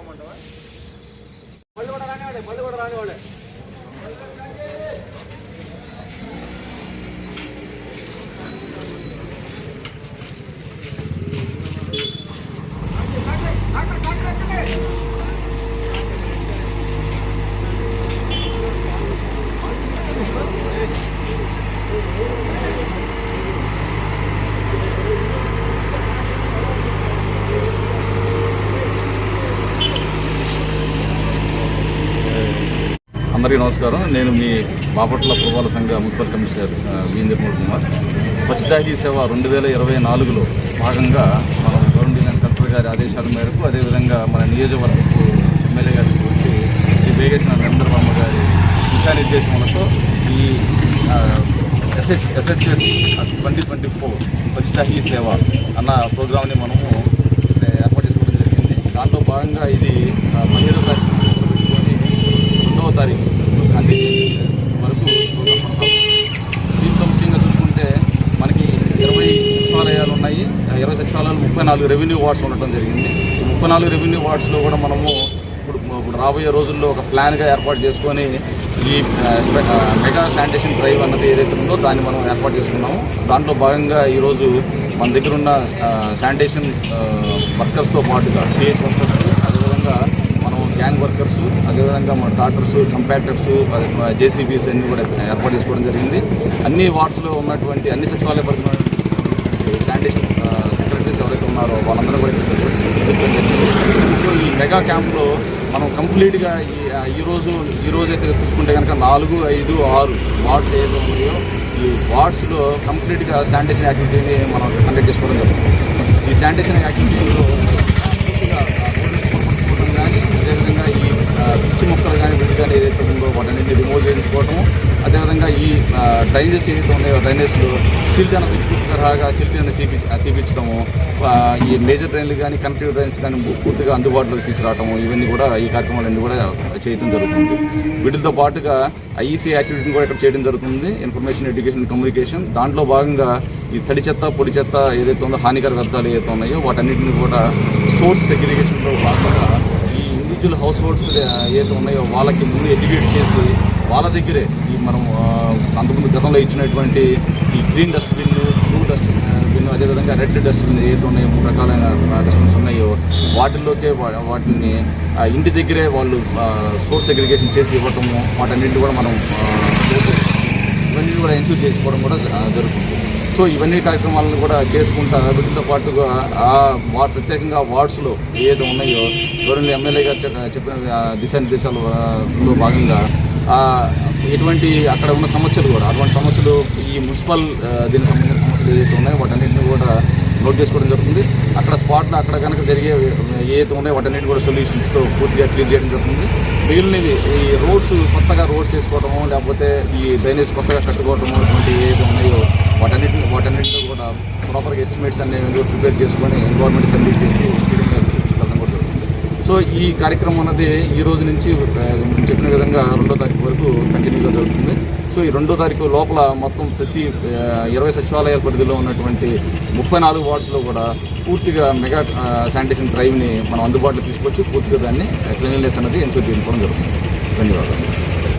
రమ్మంటావా మళ్ళీ కూడా రానివాడే మళ్ళీ కూడా రానివాడే అందరికీ నమస్కారం. నేను మీ బాపట్ల పురపాల సంఘ మున్సిపల్ కమిషనర్ ఆ, వి నిర్మల్ కుమార్. స్వచ్ఛతాహీ సేవ రెండు వేల ఇరవై నాలుగులో భాగంగా మనం గవర్నమెంట్ కలెక్టర్ గారి ఆదేశాల మేరకు అదేవిధంగా మన నియోజకవర్గపు ఎమ్మెల్యే గారికి వచ్చి శ్రీ వేగేశ్వర నరేంద్ర వర్మ గారి దిశానిర్దేశములతో ఈ SH SHS twenty twenty four Swachhata Hi Seva అన్న ప్రోగ్రామ్ని మనము ఏర్పాటు చేసుకోవడం జరిగింది. దాంట్లో భాగంగా ఇది ఆ, పదిహేడవ తారీఖు పెట్టుకొని రెండవ తారీఖు గాంధీ వరకు ప్రోగ్రాం కొనసాగుతుంది. దీంట్లో ముఖ్యంగా చూసుకుంటే మనకి ఇరవై సచివాలయాలు ఉన్నాయి ఆ ఇరవై సచివాలయాలు ముప్పై నాలుగు రెవెన్యూ వార్డ్స్ ఉండటం జరిగింది. ముప్పై నాలుగు రెవెన్యూ వార్డ్స్లో కూడా మనము ఇప్పుడు ఇప్పుడు రాబోయే రోజుల్లో ఒక ప్లాన్గా ఏర్పాటు చేసుకొని ఈ మెగా శానిటేషన్ డ్రైవ్ అన్నది ఏదైతే ఉందో దాన్ని మనం ఏర్పాటు చేసుకున్నాము. దాంట్లో భాగంగా ఈరోజు మన దగ్గర ఉన్న శానిటేషన్ వర్కర్స్తో పాటుగా పిహెచ్ వర్కర్స్ అదేవిధంగా మనం గ్యాంగ్ వర్కర్స్ అదేవిధంగా మన డాక్టర్స్ కంపాక్టర్స్ జేసీబీస్ అన్ని కూడా ఏర్పాటు చేసుకోవడం జరిగింది. అన్ని వార్డ్స్లో ఉన్నటువంటి అన్ని సచివాలయ పరిధిలో ఉన్నటువంటి శానిటేషన్ సెక్రటరీస్ ఎవరైతే ఉన్నారో వాళ్ళందరూ కూడా తీసుకెళ్ళి సో ఈ మెగా క్యాంప్లో మనం కంప్లీట్గా ఈ ఈరోజు ఈ అయితే చూసుకుంటే కనుక నాలుగు ఐదు ఆరు వార్డ్స్ ఏదో ఉన్నాయో ఈ వార్డ్స్లో కంప్లీట్గా శానిటేషన్ యాక్టివిటీని మనం కండక్ట్ చేసుకోవడం జరుగుతుంది. ఈ శానిటేషన్ యాక్టివిటీలో పూర్తిగా కానీ అదేవిధంగా ఈ పిచ్చి మొక్కలు కానీ వీటి కానీ ఏదైతే ఉందో వాటన్నింటినీ రిమూవ్ చేయించుకోవటము అదేవిధంగా ఈ డ్రైనేజెస్ ఏదైతే ఉన్నాయో డ్రైనేజ్లు సిల్ట్ తరహాగా సిల్ట్ తీపి తీపించడము ఈ మేజర్ డ్రైన్లు కానీ కనెక్టివ్ డ్రైన్స్ కానీ పూర్తిగా అందుబాటులోకి తీసుకురావటము ఇవన్నీ కూడా ఈ కార్యక్రమాలన్నీ కూడా చేయడం జరుగుతుంది. వీటితో పాటుగా ఐఈసీ యాక్టివిటీని కూడా ఇక్కడ చేయడం జరుగుతుంది. ఇన్ఫర్మేషన్ ఎడ్యుకేషన్ కమ్యూనికేషన్ దాంట్లో భాగంగా ఈ తడి చెత్త పొడి చెత్త ఏదైతే ఉందో హానికర వ్యర్థాలు ఏదైతే ఉన్నాయో వాటన్నిటిని కూడా సోర్స్ సెగ్రిగేషన్లో భాగంగా ఇండివిజువల్ హౌస్ హోల్డ్స్ ఏదైతే ఉన్నాయో వాళ్ళకి ముందు ఎడ్యుకేట్ చేసి వాళ్ళ దగ్గరే ఈ మనం అంతకుముందు గతంలో ఇచ్చినటువంటి ఈ గ్రీన్ డస్ట్బిన్ బ్లూ డస్ట్బిన్ అదేవిధంగా రెడ్ డస్ట్బిన్ ఏదైతే ఉన్నాయో మూడు రకాలైన డస్ట్బిన్స్ ఉన్నాయో వాటిల్లోకే వా- వాటిని ఇంటి దగ్గరే వాళ్ళు సోర్స్ అగ్రిగేషన్ చేసి ఇవ్వటము వాటన్నింటి కూడా మనం ఇవన్నీ కూడా ఎన్సూర్ చేసుకోవడం కూడా జరుగుతుంది. సో ఇవన్నీ కార్యక్రమాలను కూడా చేసుకుంటా వీటితో పాటుగా ఆ వా ప్రత్యేకంగా వార్డ్స్లో ఏది ఉన్నాయో గవర్నమెంట్ ఎమ్మెల్యే గారు చెప్పిన దిశానిర్దేశాలలో భాగంగా ఎటువంటి అక్కడ ఉన్న సమస్యలు కూడా అటువంటి సమస్యలు ఈ మున్సిపల్ దీనికి సంబంధించిన సమస్యలు ఏదైతే ఉన్నాయో వాటన్నింటినీ కూడా నోట్ చేసుకోవడం జరుగుతుంది. అక్కడ స్పాట్లో అక్కడ కనుక జరిగే ఏదైతే ఉన్నాయో వాటన్నిటి కూడా సొల్యూషన్స్తో పూర్తిగా క్లియర్ చేయడం జరుగుతుంది. మిగిలినవి ఈ రోడ్స్ కొత్తగా రోడ్స్ చేసుకోవడము లేకపోతే ఈ డ్రైనేజ్ కొత్తగా కట్టుకోవడము అటువంటి ఏవి ఉన్నాయో వాటన్నిటిని వాటన్నిటిని కూడా ప్రాపర్గా ఎస్టిమేట్స్ అనేవి ప్రిపేర్ చేసుకొని గవర్నమెంట్ సబ్మిట్ చేసి సో ఈ కార్యక్రమం అన్నది ఈ రోజు నుంచి చెప్పిన విధంగా రెండో తారీఖు వరకు కంటిన్యూగా జరుగుతుంది. సో ఈ రెండో తారీఖు లోపల మొత్తం ప్రతి ఇరవై సచివాలయాల పరిధిలో ఉన్నటువంటి ముప్పై నాలుగు వార్డ్స్లో కూడా పూర్తిగా మెగా శానిటేషన్ డ్రైవ్ని మనం అందుబాటులో తీసుకొచ్చి పూర్తిగా దాన్ని క్లీన్లెస్ అనేది ఎంతో తీసుకోవడం జరుగుతుంది. ధన్యవాదాలు.